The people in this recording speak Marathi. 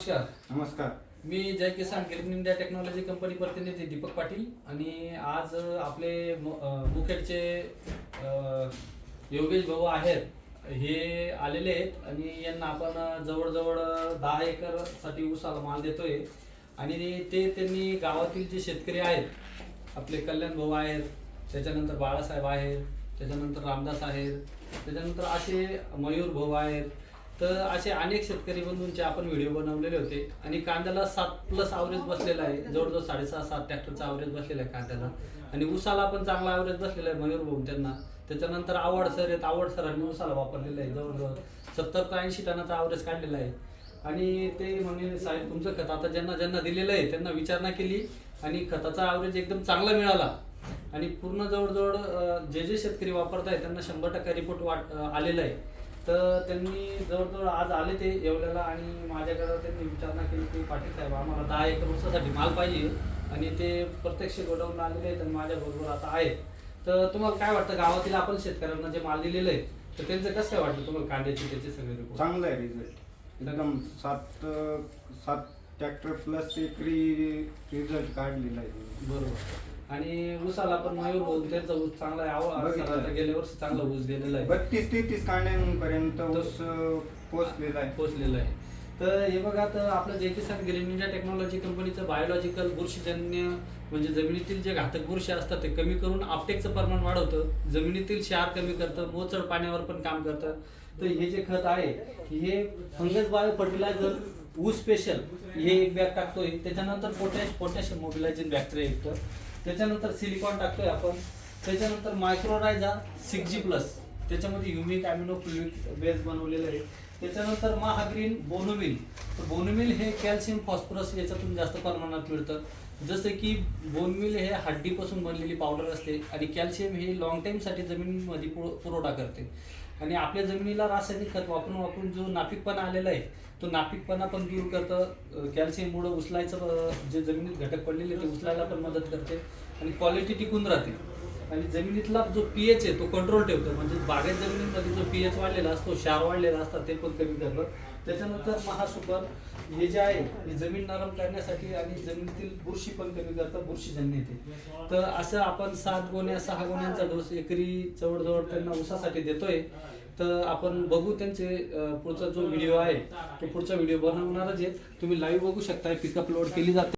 नमस्कार. नमस्कार. मी Jai Kisan green India technology company प्रतिनिधी दीपक पाटील आणि आज आपले मुखेडचे योगेश भाऊ आहेत. हे आलेले आहेत आणि यांना आपण जवळजवळ दहा एकरसाठी ऊसाला माल देतोय. आणि ते त्यांनी गावातील जे शेतकरी आहेत आपले कल्याण भाऊ आहेत त्याच्यानंतर बाळासाहेब आहेत त्याच्यानंतर रामदास आहेत त्याच्यानंतर असे मयूर भाऊ आहेत तर असे अनेक शेतकरी बंधूंचे आपण व्हिडिओ बनवलेले होते. आणि कांद्याला सात प्लस ॲव्हरेज बसलेला आहे. जवळजवळ साडेसहा सात ट्रॅक्टरचा ॲव्हरेज बसलेला आहे कांद्याला. आणि उसाला पण चांगला ॲव्हरेज बसलेला आहे मयूर भाऊ त्यांना. त्याच्यानंतर आवड सर आहेत. आवड सरांनी उसाला वापरलेला आहे. जवळजवळ सत्तर ते ऐंशी टनाचा ॲव्हरेज काढलेला आहे. आणि ते म्हणजे साहेब तुमचं खत आता ज्यांना ज्यांना दिलेलं आहे त्यांना विचारणा केली आणि खताचा ॲव्हरेज एकदम चांगला मिळाला. आणि पूर्ण जवळजवळ जे जे शेतकरी वापरत आहे त्यांना शंभर टक्का रिपोर्ट वाट आलेला आहे. तर त्यांनी जवळजवळ आज आले ते येवल्याला आणि माझ्याकडे त्यांनी विचारणा केली की पाटील साहेब आम्हाला दहा एकर ऊसासाठी माल पाहिजे आणि ते प्रत्यक्ष गोडाऊनला आलेले आहेत आणि माझ्याबरोबर आता आहेत. तर तुम्हाला काय वाटतं गावातील आपण शेतकऱ्यांना जे माल दिलेलं आहे तर त्यांचं कसं काय वाटतं तुम्हाला कांद्याचे त्याचे सगळे रिपोर्ट चांगला आहे रिझल्ट एकदम सात सात ट्रॅक्टर प्लस एकरी रिझल्ट काढलेला आहे. बरोबर. आणि ऊसाला पण मयूर भाऊ त्यांचा ऊस चांगला आहे. आवड गेल्या वर्षी चांगला ऊस दिलेला आहे. बत्तीस तेहतीस कांड्यांपर्यंत ऊस पोचलेला आहे. पोचलेलं आहे. तर हे बघा तर आपलं जे किसान ग्रीन इंडिया टेक्नॉलॉजी कंपनीचं बायोलॉजिकल बुरशीजन्य म्हणजे जमिनीतील जे घातक बुरशी असतात ते कमी करून आपटेकचं प्रमाण वाढवतं. जमिनीतील क्षार कमी करतं मोचड पाण्यावर पण काम करतं. तर हे जे खत आहे हे फंगस बायो फर्टिलायझर ऊस स्पेशल हे एक बॅग टाकतोय. त्याच्यानंतर पोटॅश पोटॅशियम मोबिलायझिंग बॅक्टेरिया येतं त्याच्यानंतर सिलिकॉन टाकतोय आपण. त्याच्यानंतर मायक्रोरायझा सिक्स जी प्लस त्याच्यामध्ये युमिक अॅमिनो फ्लुइड बेस बनवलेलं आहे. त्याच्यानंतर महाग्रीन बोनोमिल. तर बोनोमिल हे कॅल्शियम फॉस्फरस याच्यातून जास्त प्रमाणात मिळतं. जसं की बोनमिल हे हड्डीपासून बनलेली पावडर असते आणि कॅल्शियम हे लॉंग टाईमसाठी जमिनीमध्ये पुर- पुरवठा करते. आणि आपल्या जमिनीला रासायनिक खत वापरून वापरून जो नापिकपणा आलेला आहे तो नापिकपणा पण दूर करतं. कॅल्शियममुळं उचलायचं जे जमिनीत घटक पडलेले ते उचलायला पण मदत करते. आणि क्वालिटी टिकून राहते. आणि जमिनीतला जो पीएच आहे तो कंट्रोल ठेवतो. म्हणजे बागेत जमिनीमध्ये जो पीएच वाढलेला असतो क्षार वाढलेला असतात ते पण कमी करतं त्याच्यानंतर महासुपर हे जे आहे हे जमीन नरम करण्यासाठी आणि जमिनीतील बुरशी पण कमी करतं बुरशीजन्य येते. तर असं आपण सात गोण्या सहा गोण्यांचा डोस एकरी जवळजवळ त्यांना ऊसासाठी देतोय. तर आपण बघू त्यांचे पुढचा जो व्हिडिओ आहे तो पुढचा व्हिडिओ बनवणारच आहे तुम्ही लाईव्ह बघू शकताय पिकअप लोड केली जाते.